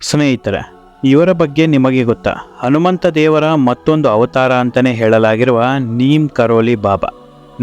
ಸ್ನೇಹಿತರೆ, ಇವರ ಬಗ್ಗೆ ನಿಮಗೆ ಗೊತ್ತಾ? ಹನುಮಂತ ದೇವರ ಮತ್ತೊಂದು ಅವತಾರ ಅಂತಲೇ ಹೇಳಲಾಗಿರುವ ನೀಮ್ ಕರೋಲಿ ಬಾಬಾ.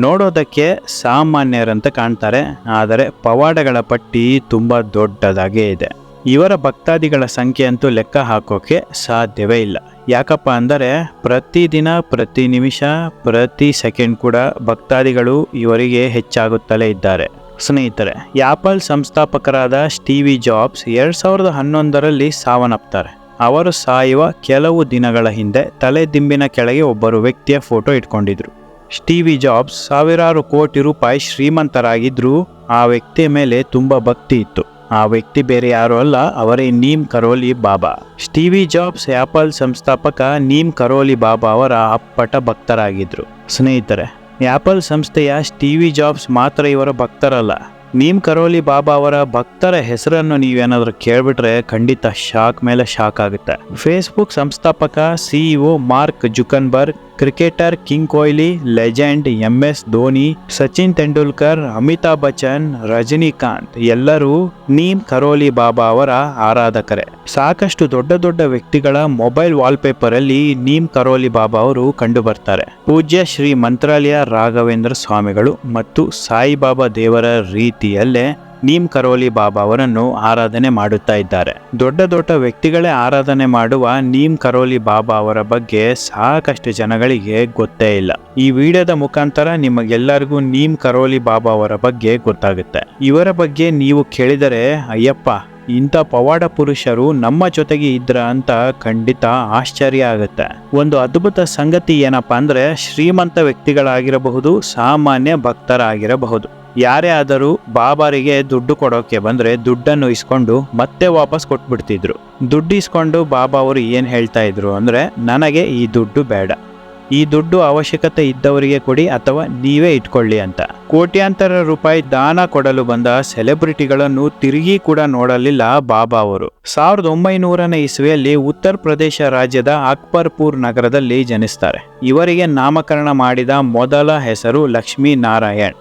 ನೋಡೋದಕ್ಕೆ ಸಾಮಾನ್ಯರಂತ ಕಾಣ್ತಾರೆ, ಆದರೆ ಪವಾಡಗಳ ಪಟ್ಟಿ ತುಂಬ ದೊಡ್ಡದಾಗೇ ಇದೆ. ಇವರ ಭಕ್ತಾದಿಗಳ ಸಂಖ್ಯೆ ಅಂತೂ ಲೆಕ್ಕ ಹಾಕೋಕೆ ಸಾಧ್ಯವೇ ಇಲ್ಲ. ಯಾಕಪ್ಪ ಅಂದರೆ ಪ್ರತಿದಿನ ಪ್ರತಿ ನಿಮಿಷ, ಪ್ರತಿ ಸೆಕೆಂಡ್ ಕೂಡ ಭಕ್ತಾದಿಗಳು ಇವರಿಗೆ ಹೆಚ್ಚಾಗುತ್ತಲೇ ಇದ್ದಾರೆ. ಸ್ನೇಹಿತರೆ ಆ್ಯಪಲ್ ಸಂಸ್ಥಾಪಕರಾದ ಸ್ಟೀವಿ ಜಾಬ್ಸ್ ಎರಡು ಸಾವಿರದ ಹನ್ನೊಂದರಲ್ಲಿ ಸಾವನ್ನಪ್ತಾರೆ. ಅವರು ಸಾಯುವ ಕೆಲವು ದಿನಗಳ ಹಿಂದೆ ತಲೆ ದಿಂಬಿನ ಕೆಳಗೆ ಒಬ್ಬರು ವ್ಯಕ್ತಿಯ ಫೋಟೋ ಇಟ್ಕೊಂಡಿದ್ರು. ಸ್ಟೀವಿ ಜಾಬ್ಸ್ ಸಾವಿರಾರು ಕೋಟಿ ರೂಪಾಯಿ ಶ್ರೀಮಂತರಾಗಿದ್ದರೂ ಆ ವ್ಯಕ್ತಿಯ ಮೇಲೆ ತುಂಬ ಭಕ್ತಿ ಇತ್ತು. ಆ ವ್ಯಕ್ತಿ ಬೇರೆ ಯಾರು ಅಲ್ಲ, ಅವರೇ Neem Karoli Baba. Steve Jobs Apple ಸಂಸ್ಥಾಪಕ ನೀಮ್ ಕರೋಲಿ ಬಾಬಾ ಅವರ ಅಪ್ಪಟ ಭಕ್ತರಾಗಿದ್ದರು ಸ್ನೇಹಿತರೆ ಆಪಲ್ ಸಂಸ್ಥೆಯ ಸ್ಟೀವಿ ಜಾಬ್ಸ್ ಮಾತ್ರ ಇವರ ಭಕ್ತರಲ್ಲ. ನೀಮ್ ಕರೋಲಿ ಬಾಬಾ ಅವರ ಭಕ್ತರ ಹೆಸರನ್ನು ನೀವೇನಾದ್ರೂ ಕೇಳಿಬಿಟ್ರೆ ಖಂಡಿತ ಶಾಕ್ ಮೇಲೆ ಶಾಕ್ ಆಗುತ್ತೆ. ಫೇಸ್ಬುಕ್ ಸಂಸ್ಥಾಪಕ CEO Mark Zuckerberg cricketer king Kohli, legend M S Dhoni, Sachin Tendulkar, Amitabh Bachchan, Rajinikanth ಎಲ್ಲರೂ ನೀಮ್ ಕರೋಲಿ ಬಾಬಾ ಅವರ ಆರಾಧಕರೇ. ಸಾಕಷ್ಟು ದೊಡ್ಡ ದೊಡ್ಡ ವ್ಯಕ್ತಿಗಳ ಮೊಬೈಲ್ ವಾಲ್ಪೇಪರ್ ಅಲ್ಲಿ ನೀಮ್ ಕರೋಲಿ ಬಾಬಾ ಅವರು ಕಂಡು ಬರ್ತಾರೆ ಪೂಜ್ಯ ಶ್ರೀ ಮಂತ್ರಾಲಯ ರಾಘವೇಂದ್ರ ಸ್ವಾಮಿಗಳು ಮತ್ತು ಸಾಯಿಬಾಬಾ ದೇವರ ರೀತಿಯಲ್ಲೇ ನೀಮ್ ಕರೋಲಿ ಬಾಬಾ ಅವರನ್ನು ಆರಾಧನೆ ಮಾಡುತ್ತಾ ಇದ್ದಾರೆ. ದೊಡ್ಡ ದೊಡ್ಡ ವ್ಯಕ್ತಿಗಳೇ ಆರಾಧನೆ ಮಾಡುವ ನೀಮ್ ಕರೋಲಿ ಬಾಬಾ ಅವರ ಬಗ್ಗೆ ಸಾಕಷ್ಟು ಜನಗಳಿಗೆ ಗೊತ್ತೇ ಇಲ್ಲ. ಈ ವಿಡಿಯೋದ ಮುಖಾಂತರ ನಿಮಗೆಲ್ಲರಿಗೂ ನೀಮ್ ಕರೋಲಿ ಬಾಬಾ ಅವರ ಬಗ್ಗೆ ಗೊತ್ತಾಗುತ್ತೆ. ಇವರ ಬಗ್ಗೆ ನೀವು ಕೇಳಿದರೆ, ಅಯ್ಯಪ್ಪ, ಇಂಥ ಪವಾಡ ಪುರುಷರು ನಮ್ಮ ಜೊತೆಗೆ ಇದ್ರ ಅಂತ ಖಂಡಿತ ಆಶ್ಚರ್ಯ ಆಗುತ್ತೆ. ಒಂದು ಅದ್ಭುತ ಸಂಗತಿ ಏನಪ್ಪಾ ಅಂದ್ರೆ ಶ್ರೀಮಂತ ವ್ಯಕ್ತಿಗಳಾಗಿರಬಹುದು, ಸಾಮಾನ್ಯ ಭಕ್ತರಾಗಿರಬಹುದು. ಯಾರೇ ಆದರೂ ಬಾಬಾರಿಗೆ ದುಡ್ಡು ಕೊಡೋಕೆ ಬಂದ್ರೆ ದುಡ್ಡನ್ನು ಇಸ್ಕೊಂಡು ಮತ್ತೆ ವಾಪಸ್ ಕೊಟ್ಬಿಡ್ತಿದ್ರು. ದುಡ್ಡು ಇಸ್ಕೊಂಡು ಬಾಬಾ ಅವರು ಏನು ಹೇಳ್ತಾ ಇದ್ರು ಅಂದ್ರೆ, ನನಗೆ ಈ ದುಡ್ಡು ಬೇಡ. ಈ ದುಡ್ಡು ಅವಶ್ಯಕತೆ ಇದ್ದವರಿಗೆ ಕೊಡಿ ಅಥವಾ ನೀವೇ ಇಟ್ಕೊಳ್ಳಿ ಅಂತ. ಕೋಟ್ಯಾಂತರ ರೂಪಾಯಿ ದಾನ ಕೊಡಲು ಬಂದ ಸೆಲೆಬ್ರಿಟಿಗಳನ್ನು ತಿರುಗಿ ಕೂಡ ನೋಡಲಿಲ್ಲ ಬಾಬಾ ಅವರು. ಸಾವಿರದ ಒಂಬೈನೂರನೇ ಇಸ್ವಿಯಲ್ಲಿ ಉತ್ತರ ಪ್ರದೇಶ ರಾಜ್ಯದ ಅಕ್ಬರ್ಪುರ್ ನಗರದಲ್ಲಿ ಜನಿಸ್ತಾರೆ. ಇವರಿಗೆ ನಾಮಕರಣ ಮಾಡಿದ ಮೊದಲ ಹೆಸರು ಲಕ್ಷ್ಮೀ ನಾರಾಯಣ್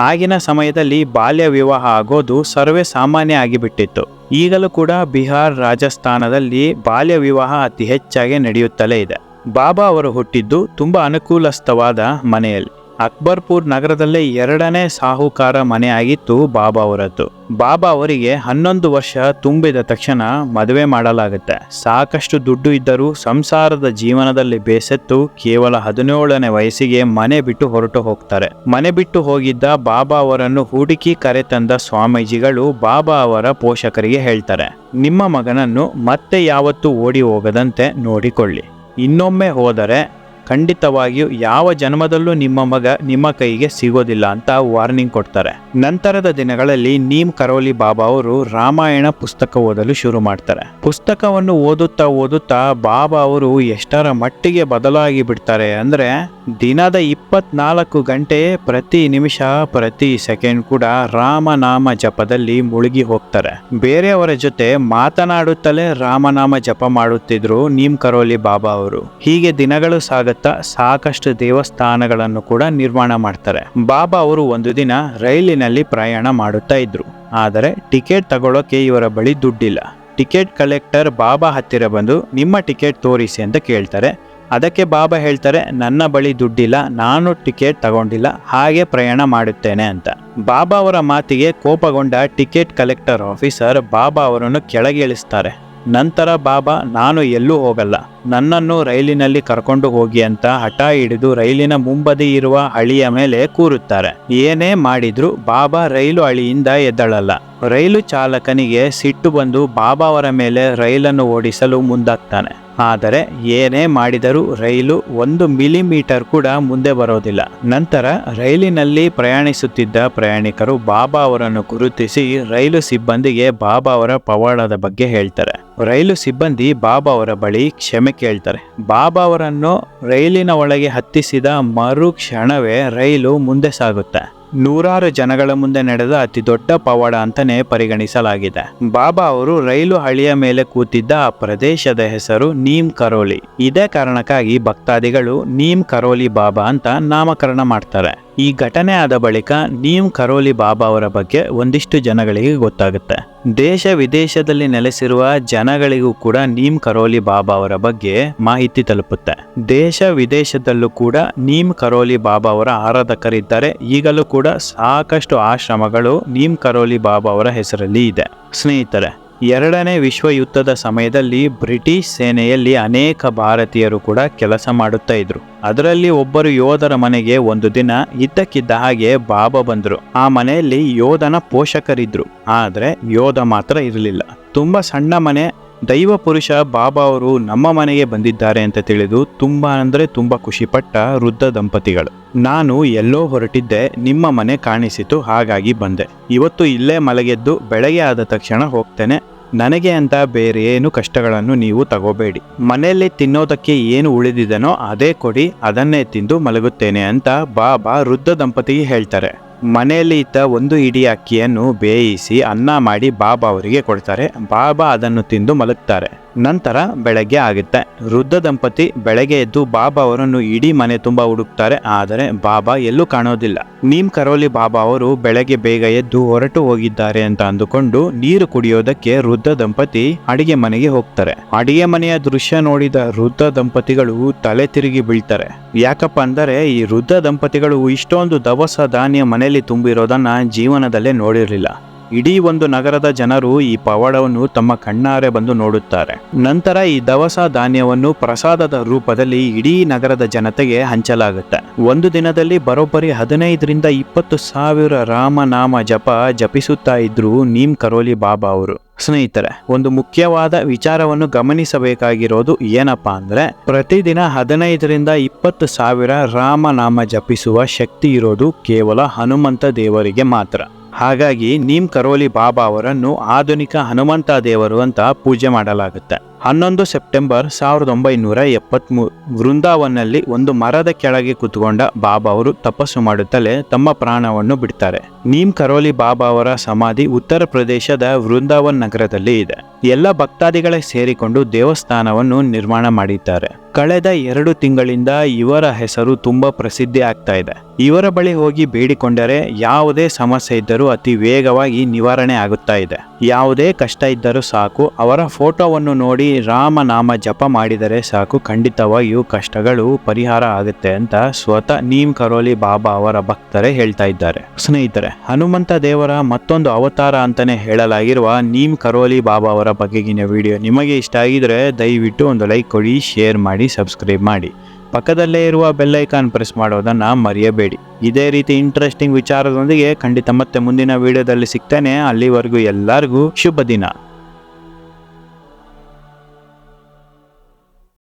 ಆಗಿನ ಸಮಯದಲ್ಲಿ ಬಾಲ್ಯ ವಿವಾಹ ಆಗೋದು ಸರ್ವೇ ಸಾಮಾನ್ಯ ಆಗಿಬಿಟ್ಟಿತ್ತು. ಈಗಲೂ ಕೂಡ ಬಿಹಾರ್ ರಾಜಸ್ಥಾನದಲ್ಲಿ ಬಾಲ್ಯ ವಿವಾಹ ಅತಿ ಹೆಚ್ಚಾಗಿ ನಡೆಯುತ್ತಲೇ ಇದೆ. ಬಾಬಾ ಅವರು ಹುಟ್ಟಿದ್ದು ತುಂಬಾ ಅನುಕೂಲಸ್ಥವಾದ ಮನೆಯಲ್ಲಿ. ಅಕ್ಬರ್ಪುರ್ ನಗರದಲ್ಲೇ ಎರಡನೇ ಸಾಹುಕಾರ ಮನೆ ಆಗಿತ್ತು ಬಾಬಾ ಅವರದ್ದು. ಬಾಬಾ ಅವರಿಗೆ ಹನ್ನೊಂದು ವರ್ಷ ತುಂಬಿದ ತಕ್ಷಣ ಮದುವೆ ಮಾಡಲಾಗುತ್ತೆ. ಸಾಕಷ್ಟು ದುಡ್ಡು ಇದ್ದರೂ ಸಂಸಾರದ ಜೀವನದಲ್ಲಿ ಬೇಸತ್ತು ಕೇವಲ ಹದಿನೇಳನೇ ವಯಸ್ಸಿಗೆ ಮನೆ ಬಿಟ್ಟು ಹೊರಟು ಹೋಗ್ತಾರೆ. ಮನೆ ಬಿಟ್ಟು ಹೋಗಿದ್ದ ಬಾಬಾ ಅವರನ್ನು ಹುಡುಕಿ ಕರೆತಂದ ಸ್ವಾಮೀಜಿಗಳು ಬಾಬಾ ಅವರ ಪೋಷಕರಿಗೆ ಹೇಳ್ತಾರೆ, ನಿಮ್ಮ ಮಗನನ್ನು ಮತ್ತೆ ಯಾವತ್ತೂ ಓಡಿ ಹೋಗದಂತೆ ನೋಡಿಕೊಳ್ಳಿ. ಇನ್ನೊಮ್ಮೆ ಹೋದರೆ ಖಂಡಿತವಾಗಿಯೂ ಯಾವ ಜನ್ಮದಲ್ಲೂ ನಿಮ್ಮ ಮಗ ನಿಮ್ಮ ಕೈಗೆ ಸಿಗೋದಿಲ್ಲ ಅಂತ ವಾರ್ನಿಂಗ್ ಕೊಡ್ತಾರೆ. ನಂತರದ ದಿನಗಳಲ್ಲಿ ನೀಮ್ ಕರೋಲಿ ಬಾಬಾ ಅವರು ರಾಮಾಯಣ ಪುಸ್ತಕ ಓದಲು ಶುರು ಮಾಡ್ತಾರೆ. ಪುಸ್ತಕವನ್ನು ಓದುತ್ತಾ ಓದುತ್ತಾ ಬಾಬಾ ಅವರು ಎಷ್ಟರ ಮಟ್ಟಿಗೆ ಬದಲಾಗಿ ಬಿಡ್ತಾರೆ ಅಂದ್ರೆ ದಿನದ ಇಪ್ಪತ್ನಾಲ್ಕು ಗಂಟೆ ಪ್ರತಿ ನಿಮಿಷ ಪ್ರತಿ ಸೆಕೆಂಡ್ ಕೂಡ ರಾಮನಾಮ ಜಪದಲ್ಲಿ ಮುಳುಗಿ ಹೋಗ್ತಾರೆ. ಬೇರೆಯವರ ಜೊತೆ ಮಾತನಾಡುತ್ತಲೇ ರಾಮನಾಮ ಜಪ ಮಾಡುತ್ತಿದ್ರು ನೀಮ್ ಕರೋಲಿ ಬಾಬಾ ಅವರು. ಹೀಗೆ ದಿನಗಳು ಸಾಗುತ್ತಾ. ಸಾಕಷ್ಟು ದೇವಸ್ಥಾನಗಳನ್ನು ಕೂಡ ನಿರ್ಮಾಣ ಮಾಡ್ತಾರೆ. ಬಾಬಾ ಅವರು ಒಂದು ದಿನ ರೈಲಿನಲ್ಲಿ ಪ್ರಯಾಣ ಮಾಡುತ್ತಾ ಇದ್ರು. ಆದರೆ ಟಿಕೆಟ್ ತಗೊಳ್ಳೋಕೆ ಇವರ ಬಳಿ ದುಡ್ಡಿಲ್ಲ. ಟಿಕೆಟ್ ಕಲೆಕ್ಟರ್ ಬಾಬಾ ಹತ್ತಿರ ಬಂದು, ನಿಮ್ಮ ಟಿಕೆಟ್ ತೋರಿಸಿ ಅಂತ ಕೇಳ್ತಾರೆ. ಅದಕ್ಕೆ ಬಾಬಾ ಹೇಳ್ತಾರೆ, ನನ್ನ ಬಳಿ ದುಡ್ಡಿಲ್ಲ, ನಾನು ಟಿಕೆಟ್ ತಗೊಂಡಿಲ್ಲ, ಹಾಗೆ ಪ್ರಯಾಣ ಮಾಡುತ್ತೇನೆ ಅಂತ. ಬಾಬಾ ಅವರ ಮಾತಿಗೆ ಕೋಪಗೊಂಡ ಟಿಕೆಟ್ ಕಲೆಕ್ಟರ್ ಆಫೀಸರ್ ಬಾಬಾ ಅವರನ್ನು ಕೆಳಗೆ ಇಳಿಸ್ತಾರೆ. ನಂತರ ಬಾಬಾ, ನಾನು ಎಲ್ಲೂ ಹೋಗಲ್ಲ. ನನ್ನನ್ನು ರೈಲಿನಲ್ಲಿ ಕರ್ಕೊಂಡು ಹೋಗಿ ಅಂತ ಹಠ ಹಿಡಿದು ರೈಲಿನ ಮುಂಬದಿ ಇರುವ ಅಳಿಯ ಮೇಲೆ ಕೂರುತ್ತಾರೆ. ಏನೇ ಮಾಡಿದ್ರು ಬಾಬಾ ರೈಲು ಅಳಿಯಿಂದ ಎದ್ದಳಲ್ಲ. ರೈಲು ಚಾಲಕನಿಗೆ ಸಿಟ್ಟು ಬಂದು ಬಾಬಾ ಅವರ ಮೇಲೆ ರೈಲನ್ನು ಓಡಿಸಲು ಮುಂದಾಗ್ತಾನೆ. ಆದರೆ ಏನೇ ಮಾಡಿದರೂ ರೈಲು ಒಂದು ಮಿಲಿಮೀಟರ್ ಕೂಡ ಮುಂದೆ ಬರೋದಿಲ್ಲ. ನಂತರ ರೈಲಿನಲ್ಲಿ ಪ್ರಯಾಣಿಸುತ್ತಿದ್ದ ಪ್ರಯಾಣಿಕರು ಬಾಬಾ ಅವರನ್ನು ಗುರುತಿಸಿ ರೈಲು ಸಿಬ್ಬಂದಿಗೆ ಬಾಬಾ ಅವರ ಪವಾಡದ ಬಗ್ಗೆ ಹೇಳ್ತಾರೆ. ರೈಲು ಸಿಬ್ಬಂದಿ ಬಾಬಾ ಅವರ ಬಳಿ ಕ್ಷಮೆ ಕೇಳ್ತಾರೆ, ಬಾಬಾ ಅವರನ್ನು ರೈಲಿನ ಒಳಗೆ ಹತ್ತಿಸಿದ ಮರು ಕ್ಷಣವೇ ರೈಲು ಮುಂದೆ ಸಾಗುತ್ತೆ. ನೂರಾರು ಜನಗಳ ಮುಂದೆ ನಡೆದ ಅತಿ ದೊಡ್ಡ ಪವಾಡ ಅಂತಾನೆ ಪರಿಗಣಿಸಲಾಗಿದೆ. ಬಾಬಾ ಅವರು ರೈಲು ಹಳಿಯ ಮೇಲೆ ಕೂತಿದ್ದ ಆ ಪ್ರದೇಶದ ಹೆಸರು ನೀಮ್ ಕರೋಲಿ. ಇದೇ ಕಾರಣಕ್ಕಾಗಿ ಭಕ್ತಾದಿಗಳು ನೀಮ್ ಕರೋಲಿ ಬಾಬಾ ಅಂತ ನಾಮಕರಣ ಮಾಡ್ತಾರೆ. ಈ ಘಟನೆ ಆದ ಬಳಿಕ ನೀಮ್ ಕರೋಲಿ ಬಾಬಾ ಅವರ ಬಗ್ಗೆ ಒಂದಿಷ್ಟು ಜನಗಳಿಗೆ ಗೊತ್ತಾಗುತ್ತೆ. ದೇಶ ವಿದೇಶದಲ್ಲಿ ನೆಲೆಸಿರುವ ಜನಗಳಿಗೂ ಕೂಡ ನೀಮ್ ಕರೋಲಿ ಬಾಬಾ ಅವರ ಬಗ್ಗೆ ಮಾಹಿತಿ ತಲುಪುತ್ತೆ. ದೇಶ ವಿದೇಶದಲ್ಲೂ ಕೂಡ ನೀಮ್ ಕರೋಲಿ ಬಾಬಾ ಅವರ ಆರಾಧಕರಿದ್ದಾರೆ. ಈಗಲೂ ಕೂಡ ಸಾಕಷ್ಟು ಆಶ್ರಮಗಳು ನೀಮ್ ಕರೋಲಿ ಬಾಬಾ ಅವರ ಹೆಸರಲ್ಲಿ ಇದೆ. ಸ್ನೇಹಿತರೆ ಎರಡನೇ ವಿಶ್ವ ಯುದ್ಧದ ಸಮಯದಲ್ಲಿ ಬ್ರಿಟಿಷ್ ಸೇನೆಯಲ್ಲಿ ಅನೇಕ ಭಾರತೀಯರು ಕೂಡ ಕೆಲಸ ಮಾಡುತ್ತಾ ಇದ್ರು. ಅದರಲ್ಲಿ ಒಬ್ಬರು ಯೋಧರ ಮನೆಗೆ ಒಂದು ದಿನ ಇದ್ದಕ್ಕಿದ್ದ ಹಾಗೆ ಬಾಬಾ ಬಂದ್ರು. ಆ ಮನೆಯಲ್ಲಿ ಯೋಧನ ಪೋಷಕರಿದ್ರು. ಆದರೆ ಯೋಧ ಮಾತ್ರ ಇರಲಿಲ್ಲ. ತುಂಬಾ ಸಣ್ಣ ಮನೆ, ದೈವ ಪುರುಷ ಬಾಬಾ ಅವರು ನಮ್ಮ ಮನೆಗೆ ಬಂದಿದ್ದಾರೆ ಅಂತ ತಿಳಿದು ತುಂಬಾ ಅಂದ್ರೆ ತುಂಬಾ ಖುಷಿಪಟ್ಟ ವೃದ್ಧ ದಂಪತಿಗಳು. ನಾನು ಎಲ್ಲೋ ಹೊರಟಿದ್ದೆ, ನಿಮ್ಮ ಮನೆ ಕಾಣಿಸಿತು, ಹಾಗಾಗಿ ಬಂದೆ. ಇವತ್ತು ಇಲ್ಲೇ ಮಲಗೆದ್ದು, ಬೆಳಗ್ಗೆ ಆದ ತಕ್ಷಣ ಹೋಗ್ತೇನೆ. ನನಗೆ ಅಂತ ಬೇರೆ ಏನು ಕಷ್ಟಗಳನ್ನು ನೀವು ತಗೋಬೇಡಿ. ಮನೆಯಲ್ಲಿ ತಿನ್ನೋದಕ್ಕೆ ಏನು ಉಳಿದಿದನೋ ಅದೇ ಕೊಡಿ, ಅದನ್ನೇ ತಿಂದು ಮಲಗುತ್ತೇನೆ ಅಂತ ಬಾಬಾ ವೃದ್ಧ ದಂಪತಿಗೆ ಹೇಳ್ತಾರೆ. ಮನೆಯಲ್ಲಿ ಇದ್ದ ಒಂದು ಇಡೀ ಅಕ್ಕಿಯನ್ನು ಬೇಯಿಸಿ ಅನ್ನ ಮಾಡಿ ಬಾಬಾ ಅವರಿಗೆ ಕೊಡ್ತಾರೆ. ಬಾಬಾ ಅದನ್ನು ತಿಂದು ಮಲಗ್ತಾರೆ. ನಂತರ ಬೆಳಗ್ಗೆ ಆಗುತ್ತೆ. ವೃದ್ಧ ದಂಪತಿ ಬೆಳಗ್ಗೆ ಎದ್ದು ಬಾಬಾ ಅವರನ್ನು ಇಡೀ ಮನೆ ತುಂಬಾ ಹುಡುಕ್ತಾರೆ, ಆದರೆ ಬಾಬಾ ಎಲ್ಲೂ ಕಾಣೋದಿಲ್ಲ. ನೀಮ್ ಕರೋಲಿ ಬಾಬಾ ಅವರು ಬೆಳಗ್ಗೆ ಬೇಗ ಎದ್ದು ಹೊರಟು ಹೋಗಿದ್ದಾರೆ ಅಂತ ಅಂದುಕೊಂಡು ನೀರು ಕುಡಿಯೋದಕ್ಕೆ ವೃದ್ಧ ದಂಪತಿ ಅಡಿಗೆ ಮನೆಗೆ ಹೋಗ್ತಾರೆ. ಅಡಿಗೆ ಮನೆಯ ದೃಶ್ಯ ನೋಡಿದ ವೃದ್ಧ ದಂಪತಿಗಳು ತಲೆ ತಿರುಗಿ ಬೀಳ್ತಾರೆ. ಯಾಕಪ್ಪ ಅಂದರೆ ಈ ವೃದ್ಧ ದಂಪತಿಗಳು ಇಷ್ಟೊಂದು ದವಸ ಧಾನ್ಯ ಮನೆಯಲ್ಲಿ ತುಂಬಿರೋದನ್ನ ಜೀವನದಲ್ಲೇ ನೋಡಿರಲಿಲ್ಲ. ಇಡೀ ಒಂದು ನಗರದ ಜನರು ಈ ಪವಾಡವನ್ನು ತಮ್ಮ ಕಣ್ಣಾರೆ ಬಂದು ನೋಡುತ್ತಾರೆ. ನಂತರ ಈ ದವಸ ಧಾನ್ಯವನ್ನು ಪ್ರಸಾದದ ರೂಪದಲ್ಲಿ ಇಡೀ ನಗರದ ಜನತೆಗೆ ಹಂಚಲಾಗುತ್ತೆ. ಒಂದು ದಿನದಲ್ಲಿ ಬರೋಬ್ಬರಿ ಹದಿನೈದರಿಂದ ಇಪ್ಪತ್ತು ಸಾವಿರ ರಾಮನಾಮ ಜಪ ಜಪಿಸುತ್ತಾ ಇದ್ರು ನೀಮ್ ಕರೋಲಿ ಬಾಬಾ ಅವರು. ಸ್ನೇಹಿತರೆ, ಒಂದು ಮುಖ್ಯವಾದ ವಿಚಾರವನ್ನು ಗಮನಿಸಬೇಕಾಗಿರೋದು ಏನಪ್ಪಾ ಅಂದ್ರೆ, ಪ್ರತಿದಿನ ಹದಿನೈದರಿಂದ ಇಪ್ಪತ್ತು ಸಾವಿರ ರಾಮನಾಮ ಜಪಿಸುವ ಶಕ್ತಿ ಇರೋದು ಕೇವಲ ಹನುಮಂತ ದೇವರಿಗೆ ಮಾತ್ರ. ಹಾಗಾಗಿ ನೀಮ್ ಕರೋಲಿ ಬಾಬಾ ಅವರನ್ನು ಆಧುನಿಕ ಹನುಮಂತ ದೇವರು ಅಂತ ಪೂಜೆ ಮಾಡಲಾಗುತ್ತೆ. ಹನ್ನೊಂದು ಸೆಪ್ಟೆಂಬರ್ ಸಾವಿರದ ಒಂಬೈನೂರ ಎಪ್ಪತ್ಮೂರು ವೃಂದಾವನ್ನಲ್ಲಿ ಒಂದು ಮರದ ಕೆಳಗೆ ಕೂತ್ಕೊಂಡ ಬಾಬಾ ಅವರು ತಪಸ್ಸು ಮಾಡುತ್ತಲೇ ತಮ್ಮ ಪ್ರಾಣವನ್ನು ಬಿಡ್ತಾರೆ. ನೀಮ್ ಕರೋಲಿ ಬಾಬಾ ಅವರ ಸಮಾಧಿ ಉತ್ತರ ಪ್ರದೇಶದ ವೃಂದಾವನ್ ನಗರದಲ್ಲಿ ಇದೆ. ಎಲ್ಲ ಭಕ್ತಾದಿಗಳೇ ಸೇರಿಕೊಂಡು ದೇವಸ್ಥಾನವನ್ನು ನಿರ್ಮಾಣ ಮಾಡಿದ್ದಾರೆ. ಕಳೆದ ಎರಡು ತಿಂಗಳಿಂದ ಇವರ ಹೆಸರು ತುಂಬ ಪ್ರಸಿದ್ಧಿ ಆಗ್ತಾ ಇದೆ. ಇವರ ಬಳಿ ಹೋಗಿ ಬೇಡಿಕೊಂಡರೆ ಯಾವುದೇ ಸಮಸ್ಯೆ ಇದ್ದರೂ ಅತಿ ವೇಗವಾಗಿ ನಿವಾರಣೆ ಆಗುತ್ತಾ ಇದೆ. ಯಾವುದೇ ಕಷ್ಟ ಇದ್ದರೂ ಸಾಕು. ಅವರ ಫೋಟೋವನ್ನು ನೋಡಿ ರಾಮನಾಮ ಜಪ ಮಾಡಿದರೆ ಸಾಕು. ಖಂಡಿತವಾಗಿಯೂ ಕಷ್ಟಗಳು, ಪರಿಹಾರ ಆಗುತ್ತೆ ಅಂತ ಸ್ವತಃ ನೀಮ್ ಕರೋಲಿ ಬಾಬಾ ಅವರ ಭಕ್ತರೇ ಹೇಳ್ತಾ ಇದ್ದಾರೆ. ಸ್ನೇಹಿತರೆ, ಹನುಮಂತ ದೇವರ ಮತ್ತೊಂದು ಅವತಾರ ಅಂತಾನೆ ಹೇಳಲಾಗಿರುವ ನೀಮ್ ಕರೋಲಿ ಬಾಬಾ ಅವರ ಬಗೆಗಿನ ವಿಡಿಯೋ ನಿಮಗೆ ಇಷ್ಟ ಆಗಿದ್ರೆ ದಯವಿಟ್ಟು ಒಂದು ಲೈಕ್ ಕೊಡಿ ಶೇರ್ ಮಾಡಿ ಸಬ್ಸ್ಕ್ರೈಬ್ ಮಾಡಿ. ಪಕ್ಕದಲ್ಲೇ ಇರುವ ಬೆಲ್ಲೈಕಾನ್ ಪ್ರೆಸ್ ಮಾಡೋದನ್ನ ಮರೆಯಬೇಡಿ. ಇದೇ ರೀತಿ ಇಂಟ್ರೆಸ್ಟಿಂಗ್ ವಿಚಾರದೊಂದಿಗೆ ಖಂಡಿತ ಮತ್ತೆ ಮುಂದಿನ ವಿಡಿಯೋದಲ್ಲಿ ಸಿಗ್ತೇನೆ. ಅಲ್ಲಿವರೆಗೂ ಎಲ್ಲರಿಗೂ ಶುಭ ದಿನ.